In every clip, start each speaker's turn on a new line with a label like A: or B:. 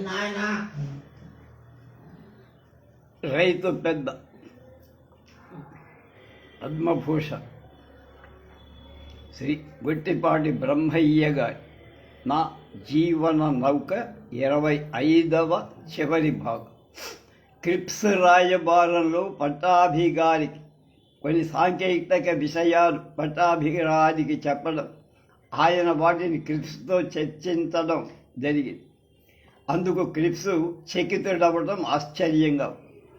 A: నాయనా.
B: రైతు పెద్ద. పద్మభూషణ్ శ్రీ గుట్టిపాటి బ్రహ్మయ్య గారి నా జీవన నౌక ఇరవై ఐదవ చివరి భాగం. క్రిప్స్ రాయబారంలో పట్టాభి గారికి కొన్ని సాంకేతిక విషయాలు పట్టాభిగారికి చెప్పడం ఆయన వాటిని క్రిప్స్తో చర్చించడం జరిగింది. అందుకు క్లిప్స్ చకితుడవడం ఆశ్చర్యంగా.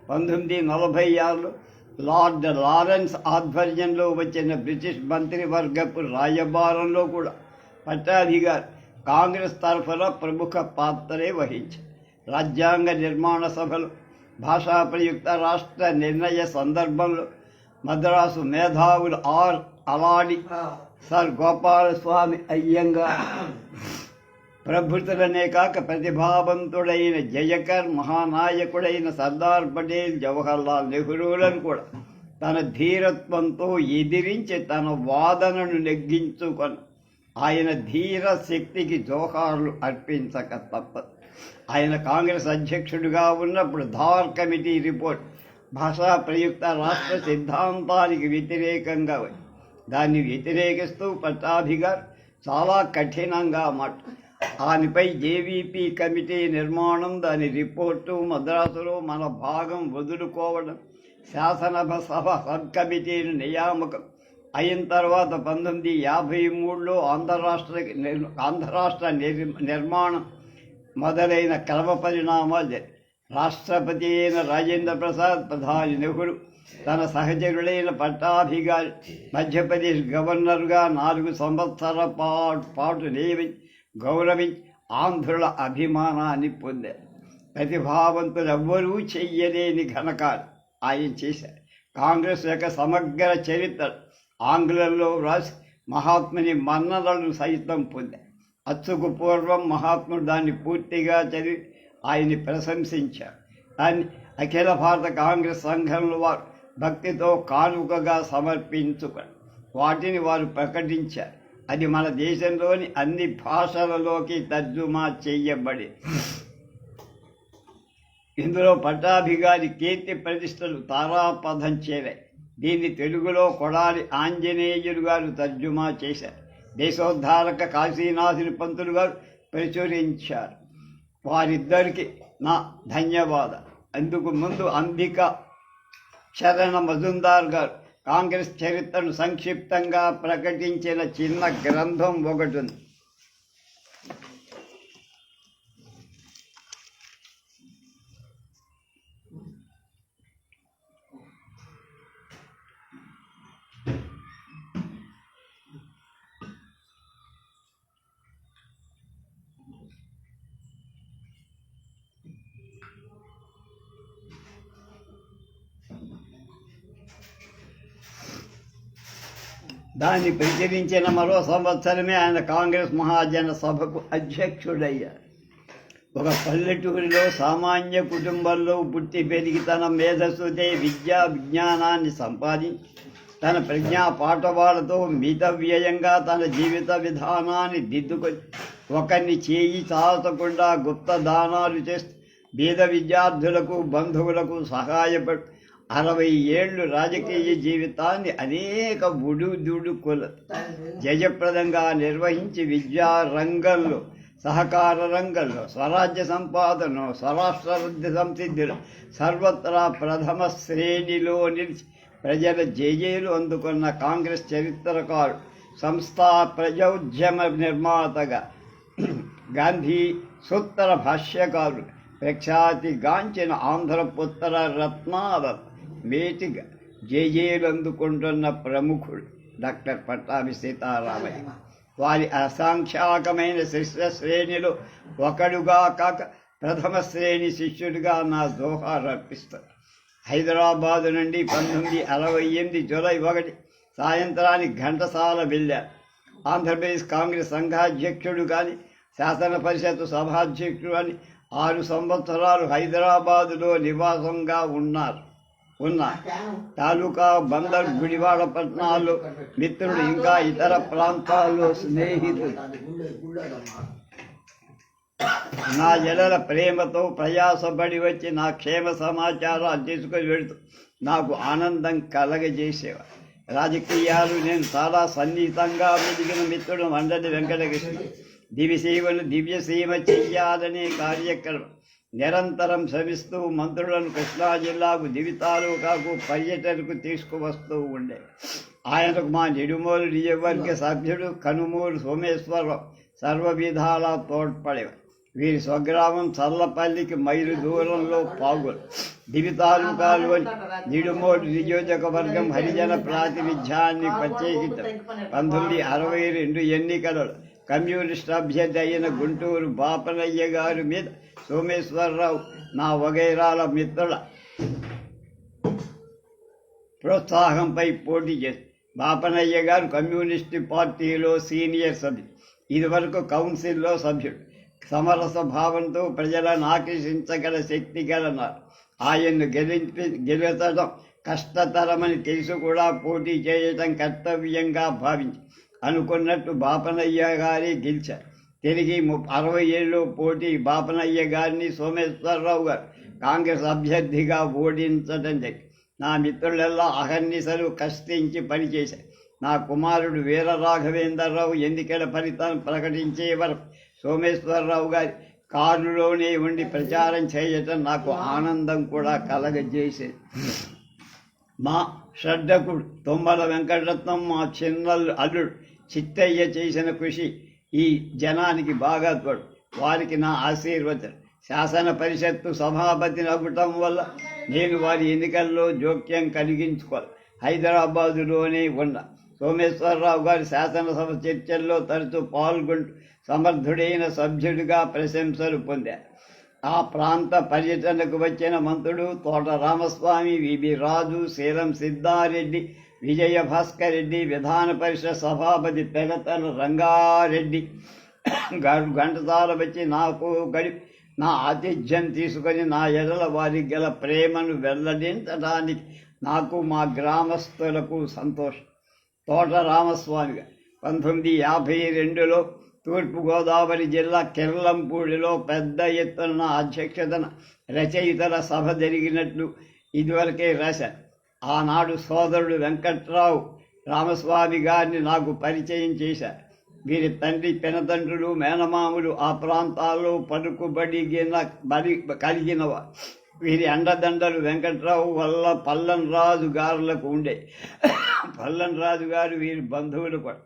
B: పంతొమ్మిది నలభై ఆరులో లార్డ్ లారెన్స్ ఆధ్వర్యంలో వచ్చిన బ్రిటిష్ మంత్రివర్గపు రాయబారంలో కూడా పట్టాభి గారు కాంగ్రెస్ తరఫున ప్రముఖ పాత్రే వహించారు. రాజ్యాంగ నిర్మాణ సభలు భాషా ప్రయుక్త రాష్ట్ర నిర్ణయ సందర్భంలో మద్రాసు మేధావులు ఆర్ అలాడి సర్ గోపాలస్వామి అయ్యంగార్. ప్రభుతులనే కాక ప్రతిభావంతుడైన జయకర్ మహానాయకుడైన సర్దార్ పటేల్ జవహర్లాల్ నెహ్రూలను కూడా తన ధీరత్వంతో ఎదిరించి తన వాదనను నెగ్గించుకొని ఆయన ధీర శక్తికి జోహార్లు అర్పించక తప్పదు ఆయన కాంగ్రెస్ అధ్యక్షుడిగా ఉన్నప్పుడు ధార్ కమిటీ రిపోర్ట్ భాషా ప్రయుక్త రాష్ట్ర సిద్ధాంతానికి వ్యతిరేకంగా ఉంది. దాన్ని వ్యతిరేకిస్తూ పట్టాభి చాలా కఠినంగా మాట దానిపై జేవీపీ కమిటీ నిర్మాణం దాని రిపోర్టు మద్రాసులో మన భాగం వదులుకోవడం శాసనసభ సభ సబ్ కమిటీని నియామకం అయిన తర్వాత పంతొమ్మిది యాభై మూడులో ఆంధ్ర రాష్ట్ర ఆంధ్ర రాష్ట్ర నిర్మాణం మొదలైన క్రమ పరిణామాలు రాష్ట్రపతి అయిన రాజేంద్ర ప్రసాద్ ప్రధాని నెహ్రూ తన సహచరులైన పట్టాభిగారి మధ్యప్రదేశ్ గవర్నర్గా నాలుగు సంవత్సరాల పాటు పాటు నియమించి గౌరవి ఆంధ్రుల అభిమానాన్ని పొందారు. ప్రతిభావంతులు ఎవ్వరూ చెయ్యలేని ఘనకాలు ఆయన చేశారు. కాంగ్రెస్ యొక్క సమగ్ర చరిత్ర ఆంగ్లంలో వ్రాసి మహాత్ముని మన్నలను సైతం పొందారు. అచ్చుకు పూర్వం మహాత్ముడు దాన్ని పూర్తిగా చదివి ఆయన్ని ప్రశంసించారు. దాన్ని అఖిల భారత కాంగ్రెస్ సంఘంలో వారు భక్తితో కానుకగా సమర్పించుకొని వాటిని వారు ప్రకటించారు. అది మన దేశంలోని అన్ని భాషలలోకి తర్జుమా చేయబడి ఇందులో పట్టాభిగారి కీర్తి ప్రతిష్టలు తారాపథం చేరాయి. దీన్ని తెలుగులో కొడాలి ఆంజనేయులు గారు తర్జుమా చేశారు. దేశోద్ధారక కాశీనాథుని పంతులు గారు ప్రచురించారు. వారిద్దరికి నా ధన్యవాదం అందుకు ముందు అంబిక శరణ మజుందార్ గారు కాంగ్రెస్ చరిత్రను సంక్షిప్తంగా ప్రకటించిన చిన్న గ్రంథం ఒకటి ఉంది దాన్ని ప్రచురించిన మరో సంవత్సరమే ఆయన కాంగ్రెస్ మహాజన సభకు అధ్యక్షుడయ్యారు ఒక పల్లెటూరిలో సామాన్య కుటుంబంలో పుట్టి పెరిగి తన మేధస్సుతే విద్యా విజ్ఞానాన్ని సంపాదించి తన ప్రజ్ఞా పాఠవాలతో మితవ్యయంగా తన జీవిత విధానాన్ని దిద్దుకొని ఒకరిని చేయి చాచకుండా గుప్త దానాలు చేస్తూ బీద విద్యార్థులకు బంధువులకు సహాయపడు అరవై ఏళ్ళు రాజకీయ జీవితాన్ని అనేక బుడుదుడుకులు జయప్రదంగా నిర్వహించి విద్యా రంగంలో సహకార రంగంలో స్వరాజ్య సంపాదన స్వరాష్ట్రాభివృద్ధి సంసిద్ధిలో సర్వత్రా ప్రథమ శ్రేణిలో నిలిచి ప్రజల జేజేలు అందుకున్న కాంగ్రెస్ చరిత్రకారు సంస్థా ప్రజోద్యమ నిర్మాతగా గాంధీ సూత్ర భాష్యకారుడు ప్రఖ్యాతిగాంచిన ఆంధ్రపుత్ర రత్నాల మేటిగా జేజేలు అందుకుంటున్న ప్రముఖుడు డాక్టర్ పట్టాభి సీతారామయ్య. వారి అసంఖ్యాకమైన శిష్య శ్రేణిలో ఒకడుగా కాక ప్రథమ శ్రేణి శిష్యుడిగా నా జోహార్ అర్పిస్తారు హైదరాబాదు నుండి పంతొమ్మిది అరవై ఎనిమిది జూలై ఒకటి సాయంత్రానికి ఘంటసాల వెళ్ళారు ఆంధ్రప్రదేశ్ కాంగ్రెస్ సంఘాధ్యక్షుడు కానీ శాసన పరిషత్ సభాధ్యక్షుడు అని ఆరు సంవత్సరాలు హైదరాబాదులో నివాసంగా ఉన్నారు. ఉన్న. తాలూకా బందర్ గుడివాడ పట్టణాలు మిత్రుడు ఇంకా ఇతర ప్రాంతాల్లో స్నేహితులు. నా ఎడల ప్రేమతో ప్రయాసపడి వచ్చి నా క్షేమ సమాచారాలు తీసుకొని వెళుతూ నాకు ఆనందం కలగజేసేవా రాజకీయాలు నేను చాలా సన్నిహితంగా మెదిగిన మిత్రుడు మండలి వెంకటకృష్ణ. దివిసీమను దివ్యసీమ చెయ్యాలనే కార్యక్రమం నిరంతరం శ్రమిస్తూ మంత్రులను కృష్ణా జిల్లాకు దివి తాలూకాకు పర్యటనకు తీసుకువస్తూ ఉండే. ఆయనకు మా నిడుమూలు నియోజకవర్గ సభ్యుడు కనుమూరు సోమేశ్వరరావు సర్వవిధాల తోడ్పడేవారు. వీరి స్వగ్రామం చల్లపల్లికి మైలు దూరంలో పాగులు. దివి తాలూకాలోని నిడుమోడు నియోజకవర్గం హరిజన ప్రాతినిధ్యాన్ని ప్రత్యేకించారు. పంతొమ్మిది అరవై రెండు ఎన్నికలలో కమ్యూనిస్ట్ అభ్యర్థి అయిన గుంటూరు బాపనయ్య గారి మీద సోమేశ్వరరావు నా వగైరాల మిత్రుల ప్రోత్సాహంపై పోటీ చేసి బాపనయ్య గారు కమ్యూనిస్టు పార్టీలో సీనియర్ సభ్యుడు. ఇదివరకు కౌన్సిల్లో సభ్యుడు. సమరస భావంతో ప్రజలను ఆకర్షించగల శక్తి గలన్నారు ఆయన్ను గెలిపి గెలుచడం కష్టతరమని తెలిసి కూడా పోటీ చేయటం కర్తవ్యంగా భావించి అనుకున్నట్టు బాపనయ్య గారి గెలిచారు. తిరిగి ము- అరవై ఏళ్ళు పోటీ బాపనయ్య గారిని సోమేశ్వరరావు గారు కాంగ్రెస్ అభ్యర్థిగా ఓడించడం జరిగింది. నా మిత్రులెల్లా అహర్నిశలు కష్టించి పనిచేశారు. నా కుమారుడు వీర రాఘవేంద్రరావు ఎన్నికల ఫలితాన్ని ప్రకటించే వరకు సోమేశ్వరరావు గారి కారులోనే ఉండి ప్రచారం చేయటం నాకు ఆనందం కూడా కలగజేసేది. మా శ్రద్ధకుడు తొమ్మల వెంకటరత్నం మా చిన్న అల్లుడు చిత్తయ్య చేసిన కృషి ఈ జనానికి బాగా తోడు. వారికి నా ఆశీర్వచనం. శాసన పరిషత్తు సభాపతిని అవ్వటం వల్ల నేను వారి ఎన్నికల్లో జోక్యం కలిగించుకోవాలి. హైదరాబాదులోనే ఉన్న సోమేశ్వరరావు గారి శాసనసభ చర్చల్లో తరచూ పాల్గొంటూ సమర్థుడైన సభ్యుడిగా ప్రశంసలు పొందారు. ఆ ప్రాంత పర్యటనకు వచ్చిన మంత్రుడు తోట రామస్వామి విబి రాజు శీలం సిద్ధారెడ్డి విజయ భాస్కర్ రెడ్డి విధాన పరిషత్ సభాపతి పెగతల రంగారెడ్డి గారు ఘంటసాల వచ్చి నాకు గడి నా ఆతిథ్యం తీసుకొని నా ఎడల వారికి గల ప్రేమను వెల్లడించడానికి నాకు మా గ్రామస్తులకు సంతోషం. తోట రామస్వామి పంతొమ్మిది యాభై రెండులో తూర్పుగోదావరి జిల్లా కిర్లంపూడిలో పెద్ద ఎత్తున అధ్యక్షతన రచయితల సభ జరిగినట్లు ఇదివరకే రాశారు. ఆనాడు సోదరుడు వెంకట్రావు రామస్వామి గారిని నాకు పరిచయం చేశారు. వీరి తండ్రి పినతండ్రులు మేనమాములు ఆ ప్రాంతాల్లో పలుకుబడిగిన బలి కలిగినవారు. వీరి అండదండలు వెంకట్రావు వల్ల పల్లన్ రాజు గారులకు ఉండే. పల్లన్ రాజు గారు వీరి బంధువులు కూడా.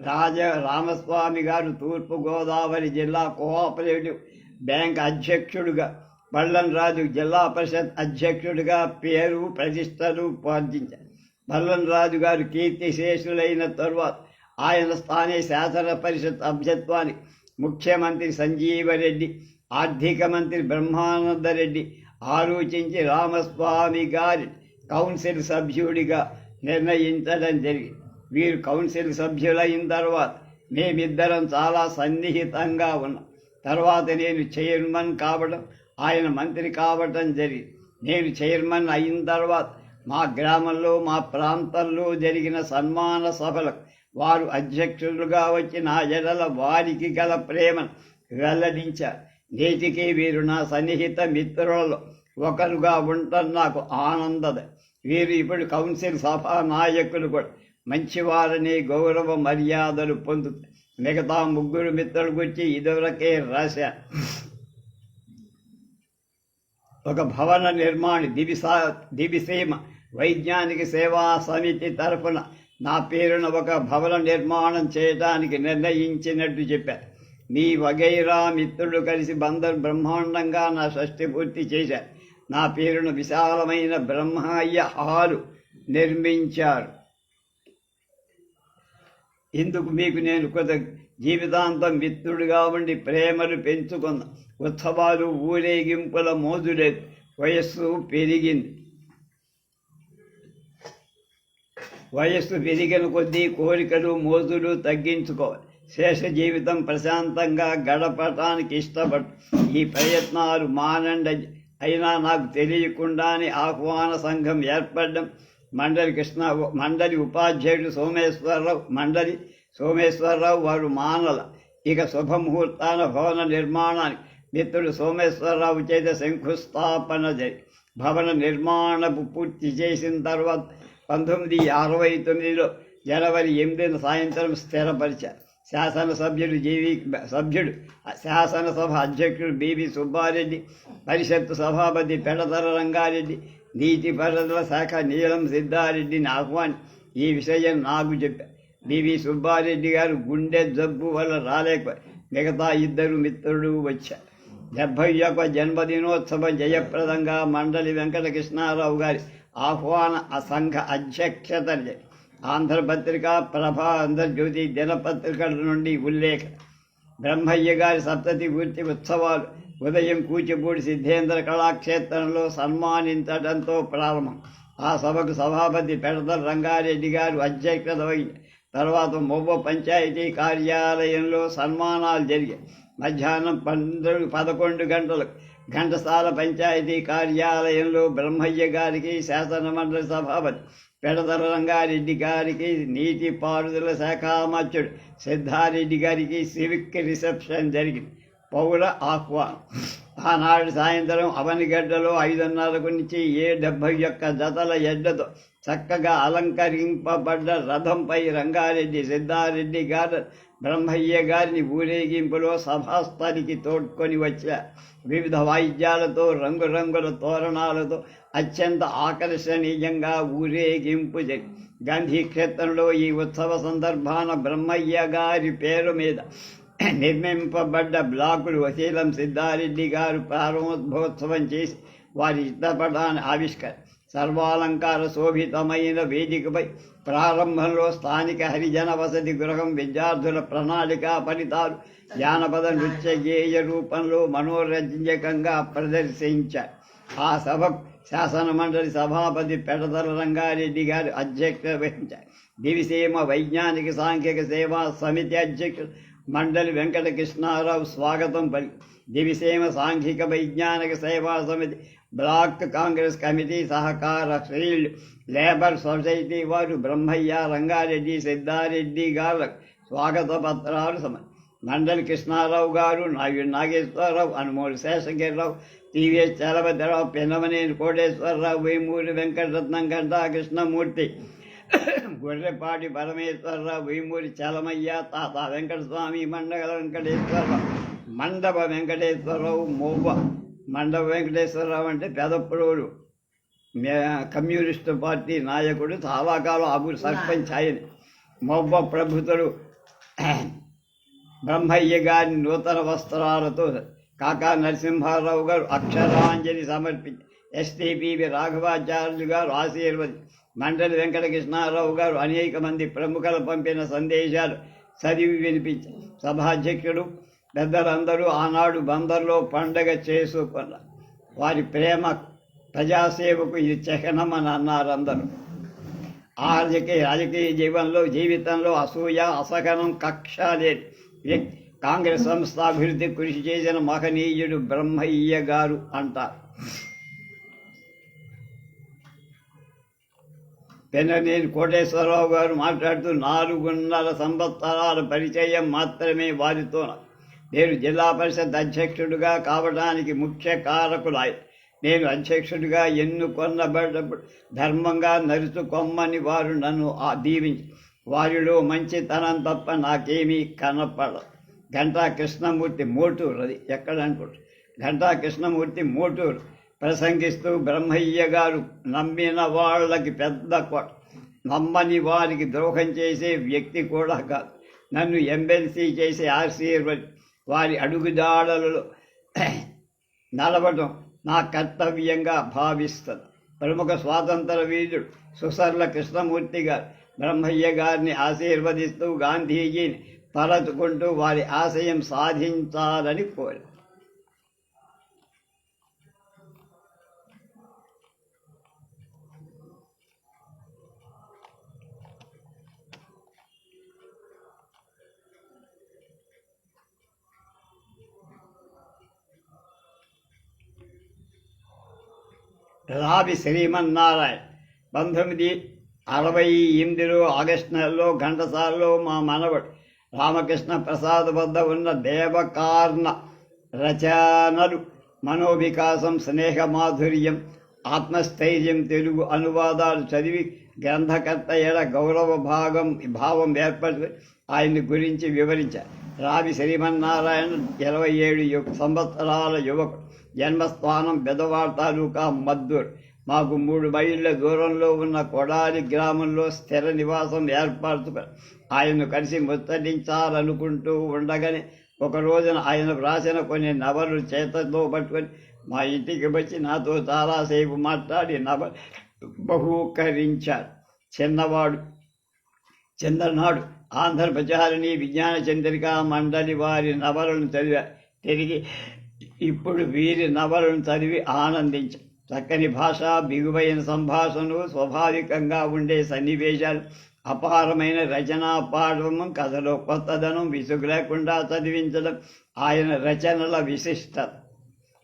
B: రాజ రామస్వామి గారు తూర్పుగోదావరి జిల్లా కోఆపరేటివ్ బ్యాంక్ అధ్యక్షుడుగా రాజు జిల్లా పరిషత్ అధ్యక్షుడిగా పేరు ప్రతిష్టలు పార్జించారు పల్లన్ రాజు గారు కీర్తిశేషులైన తరువాత ఆయన స్థానే శాసన పరిషత్ అభ్యత్వానికి ముఖ్యమంత్రి సంజీవరెడ్డి ఆర్థిక మంత్రి బ్రహ్మానందరెడ్డి ఆలోచించి రామస్వామి గారి కౌన్సిల్ సభ్యుడిగా నిర్ణయించడం జరిగింది. వీరు కౌన్సిల్ సభ్యులైన తర్వాత మేమిద్దరం చాలా సన్నిహితంగా ఉన్నాం. తర్వాత నేను చైర్మన్ కావడం ఆయన మంత్రి కావటం జరిగింది నేను చైర్మన్ అయిన తర్వాత మా గ్రామంలో మా ప్రాంతంలో జరిగిన సన్మాన సభలకు వారు అధ్యక్షులుగా వచ్చి నా జడల వారికి గల ప్రేమను వెల్లడించారు. నేటికి వీరు నా సన్నిహిత మిత్రులలో ఒకరుగా ఉండటం నాకు ఆనందద వీరు ఇప్పుడు కౌన్సిల్ సభా నాయకులు కూడా. మంచివారని గౌరవ మర్యాదలు పొందుతారు. మిగతా ముగ్గురు మిత్రుల గురించి ఇదివరకే రాశారు ఒక భవన నిర్మాణ దివిసా దివిసీమ వైజ్ఞానిక సేవా సమితి తరఫున నా పేరున ఒక భవన నిర్మాణం చేయడానికి నిర్ణయించినట్టు చెప్పారు మీ వగైరా మిత్రులు కలిసి బందరు బ్రహ్మాండంగా నా షష్ఠి పూర్తి చేశారు నా పేరున విశాలమైన బ్రహ్మయ్య హాలు నిర్మించారు. ఇందుకు మీకు నేను కొద్ది జీవితాంతం మిత్రుడుగా ఉండి ప్రేమలు పెంచుకున్న ఉత్సవాలు ఊరేగింపుల మోజులే వయస్సు పెరిగింది. వయస్సు పెరిగిన కొద్దీ కోరికలు మోజులు తగ్గించుకోవాలి. శేష జీవితం ప్రశాంతంగా గడపటానికి ఇష్టపడు ఈ ప్రయత్నాలు మానండి. అయినా నాకు తెలియకుండానే ఆహ్వాన సంఘం ఏర్పడడం. మండలి కృష్ణ మండలి ఉపాధ్యాయుడు సోమేశ్వరరావు మండలి సోమేశ్వరరావు వారు మానల. ఇక శుభముహూర్తాన భవన నిర్మాణానికి మిత్రుడు సోమేశ్వరరావు చేత శంకుస్థాపన జరిగి భవన నిర్మాణపు పూర్తి చేసిన తర్వాత పంతొమ్మిది అరవై తొమ్మిదిలో జనవరి ఎనిమిదిన సాయంత్రం స్థిరపరిచారు శాసనసభ్యుడు జీవి సభ్యుడు శాసనసభ అధ్యక్షుడు బివి సుబ్బారెడ్డి పరిషత్తు సభాపతి పెడతర రంగారెడ్డి నీటిపారుదల శాఖ నీలం సిద్ధారెడ్డిని ఆహ్వాని ఈ విషయం నాకు చెప్పారు బివి సుబ్బారెడ్డి గారు గుండె జబ్బు వల్ల రాలేకపోయి మిగతా ఇద్దరు మిత్రుడు వచ్చారు డెబ్భై యొక్క జన్మదినోత్సవ జయప్రదంగా మండలి వెంకటకృష్ణారావు గారి ఆహ్వాన సంఘ అధ్యక్షత ఆంధ్రపత్రిక ప్రభా ఆంధ్రజ్యోతి దినపత్రికల నుండి ఉల్లేఖ. బ్రహ్మయ్య గారి సప్తతి పూర్తి ఉత్సవాలు ఉదయం కూచిపూడి సిద్ధేంద్ర కళాక్షేత్రంలో సన్మానించడంతో ప్రారంభం. ఆ సభకు సభాపతి పెడతల రంగారెడ్డి గారు అధ్యక్షత వహించారు. తర్వాత మొబ్బ పంచాయతీ కార్యాలయంలో సన్మానాలు జరిగాయి. మధ్యాహ్నం పన్నెండు పదకొండు గంటలకు ఘంటసాల పంచాయతీ కార్యాలయంలో బ్రహ్మయ్య గారికి శాసనమండలి సభాపతి పెడదర రంగారెడ్డి గారికి నీటి పారుదల శాఖామత్యుడు సిద్ధారెడ్డి గారికి సివిక్ రిసెప్షన్ జరిగింది. పౌర ఆహ్వానం. ఆనాడు సాయంత్రం అవనిగడ్డలో ఐదున్నరకు నుంచి ఏ డెబ్భై ఒక్క జతల ఎడ్లతో చక్కగా అలంకరింపబడ్డ రథంపై రంగారెడ్డి సిద్ధారెడ్డి గారు బ్రహ్మయ్య గారిని ఊరేగింపులో సభాస్థలికి తోడ్కొని వచ్చా. వివిధ వాయిద్యాలతో రంగురంగుల తోరణాలతో అత్యంత ఆకర్షణీయంగా ఊరేగింపు జరిగి గాంధీ క్షేత్రంలో ఈ ఉత్సవ సందర్భాన బ్రహ్మయ్య గారి పేరు మీద నిర్మింపబడ్డ బ్లాకులు వశీలం సిద్ధారెడ్డి గారు ప్రారంభోత్సవం చేసి వారి చిత్రపటాన్ని ఆవిష్కర సర్వాలంకార శోభితమైన వేదికపై ప్రారంభంలో స్థానిక హరిజన వసతి గృహం విద్యార్థుల ప్రణాళిక ఫలితాలు జానపద నృత్య గేయ రూపంలో మనోరంజకంగా ప్రదర్శించారు ఆ సభకు శాసన మండలి సభాపతి పెడతల రంగారెడ్డి గారు అధ్యక్షత వహించారు దివిసీమ వైజ్ఞానిక సాంఘిక సేవా సమితి అధ్యక్షుడు మండలి వెంకటకృష్ణారావు స్వాగతం పలి దివిసేమ సాంఘిక వైజ్ఞానిక సేవా సమితి బ్లాక్ కాంగ్రెస్ కమిటీ సహకార ఫీల్డ్ లేబర్ సొసైటీ వారు బ్రహ్మయ్య రంగారెడ్డి సిద్ధారెడ్డి గారు స్వాగత పత్రాలు సమ మండలి కృష్ణారావు గారు నాయుడు నాగేశ్వరరావు అనుమూలి శేషగిరిరావు టీవీఎస్ చలపతిరావు పిన్నమనేని కోటేశ్వరరావు వేమూరి వెంకటరత్నం గంటా కృష్ణమూర్తి గొర్రెపాటి పరమేశ్వరరావు వేమూరి చలమయ్య తాత వెంకటస్వామి మండగల వెంకటేశ్వరరావు మండప వెంకటేశ్వరరావు మోవ మండప వెంకటేశ్వరరావు అంటే పెదప్పుడోడు కమ్యూనిస్టు పార్టీ నాయకుడు తావాకాలు అబు సర్పంచ్ ఆయన. మొబ్బ ప్రభుతుడు బ్రహ్మయ్య గారి నూతన వస్త్రాలతో కాకా నరసింహారావు గారు అక్షరాంజలి సమర్పించి ఎస్టీపీవి రాఘవాచార్యులు గారు ఆశీర్వది మండలి వెంకటకృష్ణారావు గారు అనేక మంది ప్రముఖులు పంపిన సందేశాలు చదివి వినిపించారు సభాధ్యక్షుడు పెద్దలందరూ ఆనాడు బందర్లో పండగ చేసుకున్న వారి ప్రేమ ప్రజాసేవకు ఇది చెహనమని అన్నారు అందరూ. రాజకీయ రాజకీయ జీవనంలో జీవితంలో అసూయ అసహనం కక్ష లేని వ్యక్తి కాంగ్రెస్ సంస్థ అభివృద్ధి కృషి చేసిన మహనీయుడు బ్రహ్మయ్య గారు అంటారు. నేను కోటేశ్వరరావు గారు మాట్లాడుతూ నాలుగున్నర సంవత్సరాల పరిచయం మాత్రమే వారితో. నేను జిల్లా పరిషత్ అధ్యక్షుడిగా కావడానికి ముఖ్య కారకులాయి నేను అధ్యక్షుడిగా ఎన్నుకొన్నబడ్డప్పుడు ధర్మంగా నరుచుకొమ్మని వారు నన్ను ఆ దీవించి వారిలో మంచితనం తప్ప నాకేమీ కనపడదు. ఘంటా కృష్ణమూర్తి మోటూరు అది ఎక్కడ అనుకుంటారు గంటా కృష్ణమూర్తి మోటూరు. ప్రసంగిస్తూ బ్రహ్మయ్య గారు నమ్మిన వాళ్ళకి పెద్ద కొ- నమ్మని వారికి ద్రోహం చేసే వ్యక్తి కూడా కాదు. నన్ను ఎమ్మెల్సీ చేసే ఆశీర్వద్ వారి అడుగుజాడలలో నడవడం నా కర్తవ్యంగా భావిస్తుంది. ప్రముఖ స్వాతంత్ర వీరుడు సుసర్ల కృష్ణమూర్తి గారు బ్రహ్మయ్య గారిని ఆశీర్వదిస్తూ గాంధీజీని తలచుకుంటూ వారి ఆశయం సాధించాలని కోరారు. రావి శ్రీమన్నారాయణ. పంతొమ్మిది అరవై ఎనిమిదిలో ఆగస్టు నెలలో ఘంటసాలలో మా మనవడు రామకృష్ణ ప్రసాద్ వద్ద ఉన్న దేవకార్ణ రచనలు మనోవికాసం స్నేహ మాధుర్యం ఆత్మస్థైర్యం తెలుగు అనువాదాలు చదివి గ్రంథకర్త ఎడ గౌరవ భాగం భావం ఏర్పడి ఆయన్ని గురించి వివరించారు. రావి శ్రీమన్నారాయణ ఇరవై ఏడు సంవత్సరాల యువకుడు. జన్మస్థానం బెదవాడ తాలూకా మద్దూర్. మాకు మూడు మైళ్ళ దూరంలో ఉన్న కొడాలి గ్రామంలో స్థిర నివాసం ఏర్పరచుకుని ఆయన్ను కలిసి ముత్తరించాలనుకుంటూ ఉండగానే ఒక రోజున ఆయన వ్రాసిన కొన్ని నవలు చేతతో పట్టుకొని మా ఇంటికి వచ్చి నాతో చాలాసేపు మాట్లాడి నవ బహూకరించారు చిన్నవాడు చంద్రనాడు ఆంధ్రప్రచారిణి విజ్ఞాన చంద్రిక మండలి వారి నవలను చదివా తిరిగి ఇప్పుడు వీరి నవలను చదివి ఆనందించా. చక్కని భాష బిగువైన సంభాషణలు స్వాభావికంగా ఉండే సన్నివేశాలు అపారమైన రచనా పాఠము కథలో కొత్తదనం విసుగు లేకుండా చదివించడం ఆయన రచనల విశిష్టత.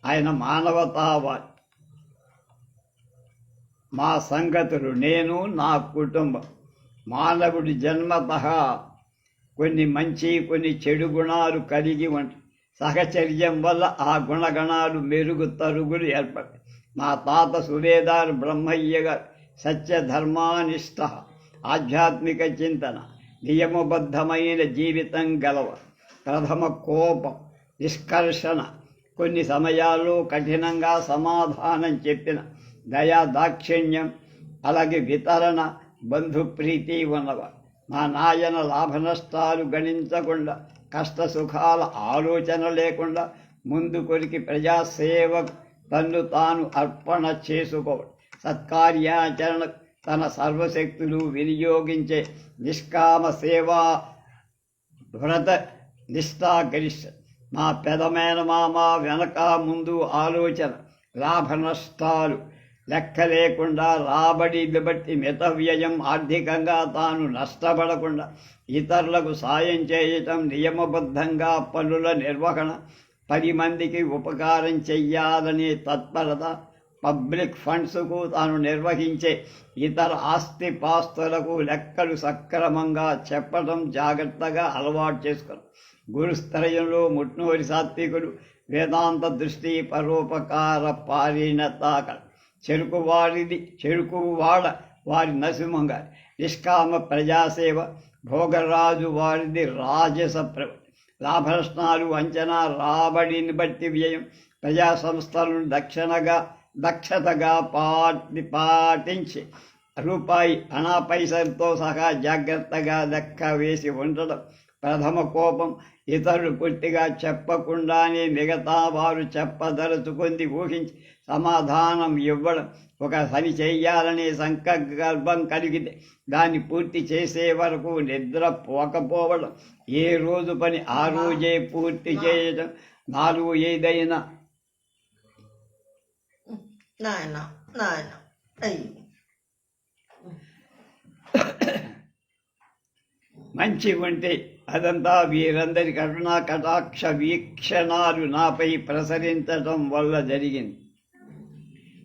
B: ఆయన మానవతావాది. మా సంగతులు నేను నా కుటుంబం. మానవుడి జన్మత కొన్ని మంచి కొన్ని చెడు గుణాలు కలిగి ఉంటాయి సహచర్యం వల్ల ఆ గుణగణాలు మెరుగు తరుగులు ఏర్పడి మా తాత సువేదార్ బ్రహ్మయ్య గారు సత్యధర్మానిష్ట ఆధ్యాత్మిక చింతన నియమబద్ధమైన జీవితం గలవ ప్రథమ కోపం నిష్కర్షణ కొన్ని సమయాల్లో కఠినంగా సమాధానం చెప్పిన దయా దాక్షిణ్యం అలాగే వితరణ బంధుప్రీతి ఉన్నవారు. మా నాయన లాభ నష్టాలు గణించకుండా కష్ట సుఖాల ఆలోచన లేకుండా ముందు కొరికి ప్రజాసేవ తన్ను తాను అర్పణ చేసుకోవడం సత్కార్యాచరణ తన సర్వశక్తులు వినియోగించే నిష్కామ సేవా వ్రత నిష్ఠాగరిష్ట మా పెదమైన మామ వెనక ముందు ఆలోచన లాభ నష్టాలు లెక్క లేకుండా రాబడిని బట్టి మిత వ్యయం ఆర్థికంగా తాను నష్టపడకుండా ఇతరులకు సాయం చేయటం నియమబద్ధంగా పనుల నిర్వహణ పది మందికి ఉపకారం చెయ్యాలనే తత్పరత పబ్లిక్ ఫండ్స్కు తాను నిర్వహించే ఇతర ఆస్తి పాస్తులకు లెక్కలు సక్రమంగా చెప్పడం జాగ్రత్తగా అలవాటు చేసుకున్నాం గురుస్త్రయంలో ముట్నూరి సాత్వికుడు వేదాంత దృష్టి పరోపకార పారిణతాక చెరుకు చెరుకువాడ వారి నరసింహం వారి నిష్కామ ప్రజాసేవ భోగరాజు వారిది రాజస ప్ర లాభనష్టాలు అంచనా రాబడిని బట్టి వ్యయం ప్రజా సంస్థలను దక్షిణగా దక్షతగా పాటి పాటించి రూపాయి అనా పైసలతో సహా జాగ్రత్తగా లెక్క వేసి ఉండడం ప్రథమ కోపం ఇతరులు పూర్తిగా చెప్పకుండానే మిగతా వారు చెప్పదలుచుకుంది ఊహించి సమాధానం ఇవ్వడం. ఒక పని చేయాలనే సంకల్పం కలిగితే దాన్ని పూర్తి చేసే వరకు నిద్ర పోకపోవడం. ఏ రోజు పని ఆ రోజే పూర్తి చేయడం. నాలుగు ఏదైనా.
A: నాయన నాయన అయ్యి.
B: మంచి ఉంటే అదంతా వీరందరి కరుణా కటాక్ష వీక్షణాలు నాపై ప్రసరించటం వల్ల జరిగింది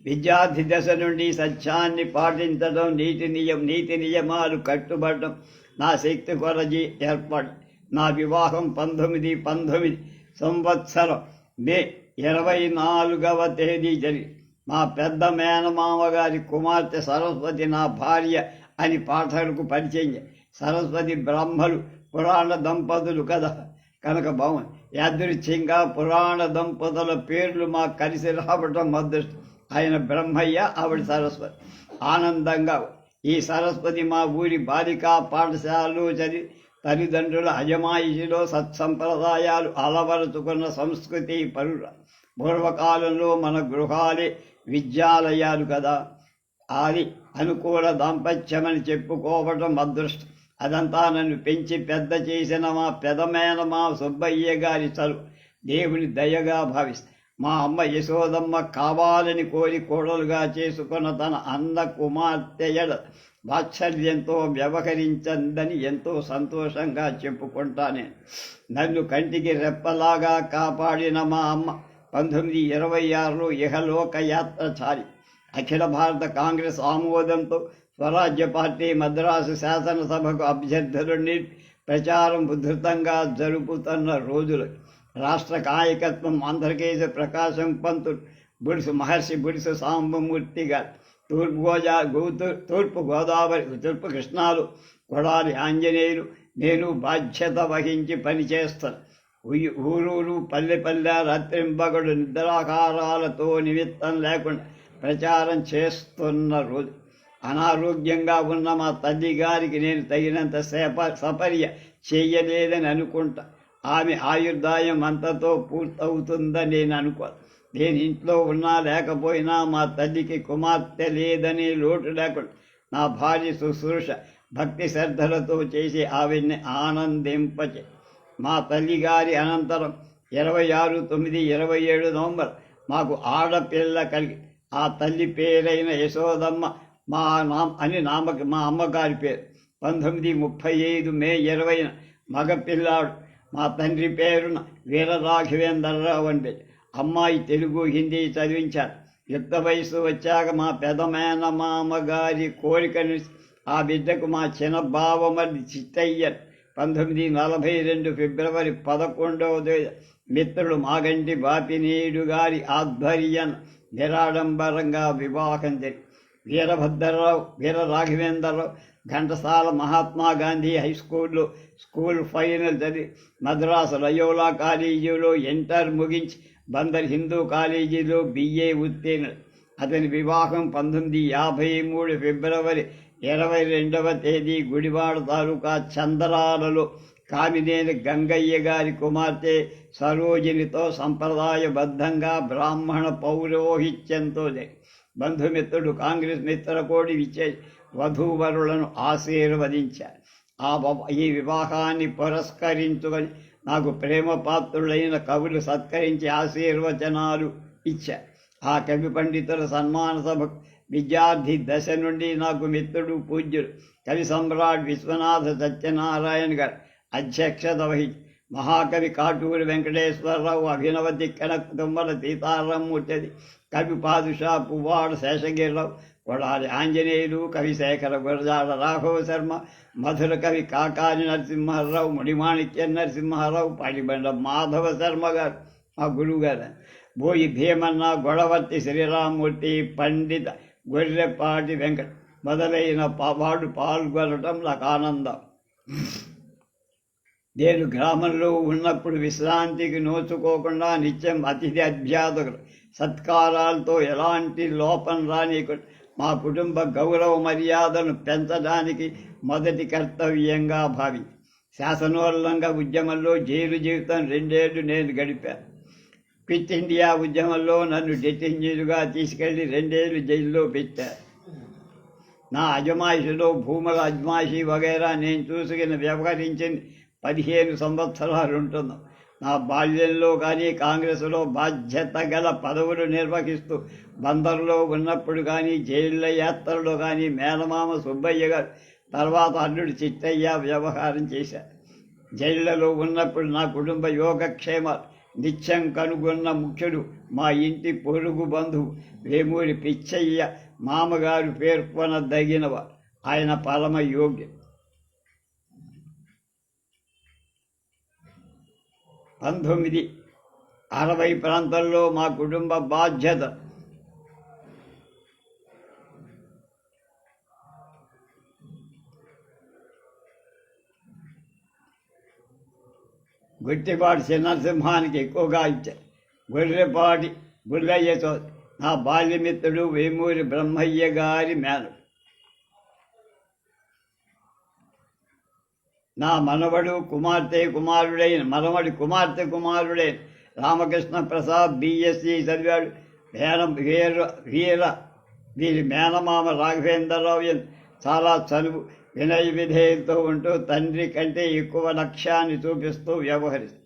B: విద్యార్థి దశ నుండి సత్యాన్ని పాటించడం నీతి నియం నీతి నియమాలు కట్టుబడడం నా శక్తి కొరజీ ఏర్పడి నా వివాహం పంతొమ్మిది పంతొమ్మిది సంవత్సరం మే ఇరవై నాలుగవ తేదీ జరిగి మా పెద్ద మేనమామ గారి కుమార్తె సరస్వతి నా భార్య అని పాఠకులకు పరిచయం చేయి. సరస్వతి బ్రహ్మలు పురాణ దంపతులు కదా. కనుక భవన్ యాదృచ్ఛ్యంగా పురాణ దంపతుల పేర్లు మాకు కలిసి రావటం అదృష్టం. ఆయన బ్రహ్మయ్య ఆవిడ సరస్వతి. ఆనందంగా ఈ సరస్వతి మా ఊరి బాలికా పాఠశాలలో చదివి తల్లిదండ్రుల అజమాయిషిలో సత్సంప్రదాయాలు అలవరుచుకున్న సంస్కృతి పరుల పూర్వకాలంలో మన గృహాలే విద్యాలయాలు కదా. అది అనుకూల దాంపత్యమని చెప్పుకోవటం అదృష్టం. అదంతా నన్ను పెంచి పెద్ద చేసిన మా పెదమైన మా సుబ్బయ్య గారి చలు దేవుని దయగా భావిస్తా. మా అమ్మ యశోదమ్మ కావాలని కోరి కోడలుగా చేసుకున్న తన అన్న కుమార్తెయడ వాత్సల్యంతో వ్యవహరించందని ఎంతో సంతోషంగా చెప్పుకుంటా నేను. నన్ను కంటికి రెప్పలాగా కాపాడిన మా అమ్మ పంతొమ్మిది ఇరవై ఆరులో ఇహలోక యాత్ర చాలి. అఖిల భారత కాంగ్రెస్ ఆమోదంతో స్వరాజ్య పార్టీ మద్రాసు శాసనసభకు అభ్యర్థులని ప్రచారం ఉధృతంగా జరుపుతున్న రోజులు. రాష్ట్ర కాయకత్వం ఆంధ్రకేశ ప్రకాశం పంతు బుడుసు మహర్షి బుడుసు సాంబమూర్తి గారు తూర్పు గోదా తూర్పు గోదావరి తూర్పు కృష్ణాలు కొడాలి ఆంజనేయులు నేను బాధ్యత వహించి పనిచేస్తాను ఊరూరు పల్లె పల్లె రాత్రింబగడు నిద్రాకారాలతో నిమిత్తం లేకుండా ప్రచారం చేస్తున్న రోజు. అనారోగ్యంగా ఉన్న మా తల్లి గారికి నేను తగినంత సేప సపర్య చేయలేదని అనుకుంటా. ఆమె ఆయుర్దాయం అంతతో పూర్తవుతుందని నేను అనుకో నేను ఇంట్లో ఉన్నా లేకపోయినా మా తల్లికి కుమార్తె లేదని లోటు లేకుండా నా భార్య శుశ్రూష భక్తి శ్రద్ధలతో చేసి ఆవిడ్ని ఆనందింపచే మా తల్లిగారి అనంతరం ఇరవై ఆరు తొమ్మిది ఇరవై ఏడు నవంబర్ మాకు ఆడపిల్ల కలిగి ఆ తల్లి పేరైన యశోదమ్మ మా నా అని నామక మా అమ్మగారి పేరు. పంతొమ్మిది ముప్పై ఐదు మే ఇరవైన మగపిల్లాడు. మా తండ్రి పేరున వీర రాఘవేంద్రరావు అంటే అమ్మాయి తెలుగు హిందీ చదివించారు. యుక్త వయసు వచ్చాక మా పెదమేన మామగారి కోరికను ఆ బిడ్డకు మా చిన్న బావమది చిత్తయ్య పంతొమ్మిది నలభై రెండు ఫిబ్రవరి పదకొండవ మిత్రుడు మాగంటి బాపినేయుడు గారి ఆధ్వర్యం నిరాడంబరంగా వివాహం జరిగింది. వీరభద్రరావు వీర రాఘవేంద్రరావు ఘంటసాల మహాత్మా గాంధీ హై స్కూల్లో స్కూల్ ఫైనల్ చదివి మద్రాసు లయోలా కాలేజీలో ఇంటర్ ముగించి బందర్ హిందూ కాలేజీలో బిఏ ఉత్తీర్ణుడు అతని వివాహం పంతొమ్మిది యాభై మూడు ఫిబ్రవరి ఇరవై రెండవ తేదీ గుడివాడ తాలూకా చందరాలలో కామినేని గంగయ్య గారి కుమార్తె సరోజినితో సంప్రదాయబద్ధంగా బ్రాహ్మణ పౌరోహిత్యంతో జరిగింది. బంధుమిత్రుడు కాంగ్రెస్ మిత్రకోడి ఇచ్చే వధూవరులను ఆశీర్వదించారు ఆ ఈ వివాహాన్ని పురస్కరించుకొని నాకు ప్రేమ పాత్రులైన కవులు సత్కరించి ఆశీర్వచనాలు ఇచ్చారు. ఆ కవి పండితుల సన్మాన సభ విద్యార్థి దశ నుండి నాకు మిత్రుడు పూజ్యుడు కవి సమ్రాట్ విశ్వనాథ సత్యనారాయణ గారు అధ్యక్షత వహించి మహాకవి కాటూరి వెంకటేశ్వరరావు అభినవ దిక్కన కుటుంబల సీతారామూర్తి కవి పాదుషా పువ్వాడ శేషగిరిరావు కొడాలి ఆంజనేయులు కవిశేఖర గురజాడ రాఘవ శర్మ మధుర కవి కాకాని నరసింహారావు ముడిమాణిక్య నరసింహారావు పాడిబండ మాధవ శర్మ గారు మా గురువు గారు బోయి భీమన్న గొడవర్తి శ్రీరామూర్తి పండిత గొర్రెపాటి వెంకట మొదలైన వాడు పాల్గొనటం నాకు ఆనందం. నేను గ్రామంలో ఉన్నప్పుడు విశ్రాంతికి నోచుకోకుండా నిత్యం అతిథి అభ్యాసకులు సత్కారాలతో ఎలాంటి లోపం రాని మా కుటుంబ గౌరవ మర్యాదను పెంచడానికి మొదటి కర్తవ్యంగా భావి. శాసనోల్లంఘ ఉద్యమంలో జైలు జీవితం రెండేళ్ళు నేను గడిపాను క్విట్ ఇండియా ఉద్యమంలో నన్ను డెటింజీలుగా తీసుకెళ్ళి రెండేళ్ళు జైల్లో పెట్టారు నా అజమాయిషిలో భూముల అజమాయిషి వగైరా నేను చూసుకుని వ్యవహరించింది పదిహేను సంవత్సరాలు ఉంటుంది నా బాల్యంలో కానీ కాంగ్రెస్లో బాధ్యత గల పదవులు నిర్వహిస్తూ బందర్లో ఉన్నప్పుడు కానీ జైళ్ళ యాత్రలో కానీ మేనమామ సుబ్బయ్య గారు తర్వాత అల్లుడు చిట్టయ్య వ్యవహారం చేశారు జైళ్ళలో ఉన్నప్పుడు నా కుటుంబ యోగక్షేమాలు నిత్యం కనుగొన్న ముఖ్యుడు మా ఇంటి పొరుగు బంధువు వేమూరి పిచ్చయ్య మామగారు పేర్కొనదగినవారు. ఆయన పరమ యోగ్యం పంతొమ్మిది. అరవై ప్రాంతంలో మా కుటుంబ బాధ్యత. గుట్టిపాటి చిన్నసింహానికి ఎక్కువగా ఇచ్చారు గొర్రెపాటి గుల్లయ్యతో నా బాల్యమిత్రుడు వేమూరి బ్రహ్మయ్య గారి మేనడు నా మనవడు కుమార్తె కుమారుడైన మనవడి కుమార్తె కుమారుడే. రామకృష్ణ ప్రసాద్ బిఎస్సి చదివాడు. వీర వీర వీర వీరి మేనమామ రాఘవేంద్రరావు చాలా చదువు వినయ విధేయంతో ఉంటూ తండ్రి కంటే ఎక్కువ లక్ష్యాన్ని చూపిస్తూ వ్యవహరిస్తుంది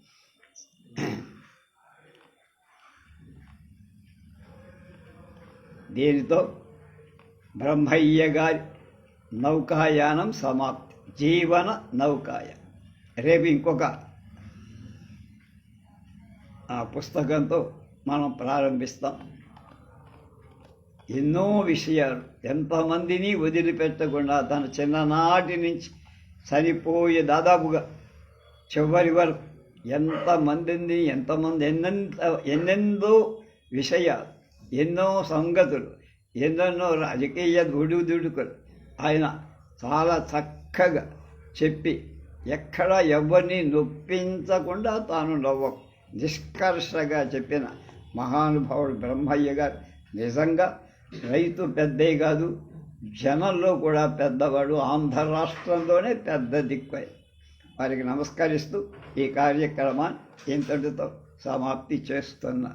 B: దీనితో బ్రహ్మయ్య గారి నౌకాయానం సమాప్తి. జీవన నౌకాయ. రేపు ఇంకొక ఆ పుస్తకంతో మనం ప్రారంభిస్తాం. ఎన్నో విషయాలు ఎంతమందిని వదిలిపెట్టకుండా తన చిన్ననాటి నుంచి సరిపోయే దాదాపుగా చివరి వరకు ఎంతమందిని ఎంతమంది ఎన్నెంత ఎన్నెందో విషయాలు ఎన్నో సంగతులు ఎన్నెన్నో రాజకీయ దుడుదుడుకులు ఆయన చాలా చక్క చక్కగా చెప్పి ఎక్కడ ఎవరిని నొప్పించకుండా తాను నవ్వ నిష్కర్షగా చెప్పిన మహానుభావుడు బ్రహ్మయ్య గారు నిజంగా రైతు పెద్దే కాదు జనంలో కూడా పెద్దవాడు ఆంధ్ర రాష్ట్రంలోనే పెద్ద దిక్కు వారికి నమస్కరిస్తూ ఈ కార్యక్రమాన్ని ఇంతటితో సమాప్తి చేస్తున్నా.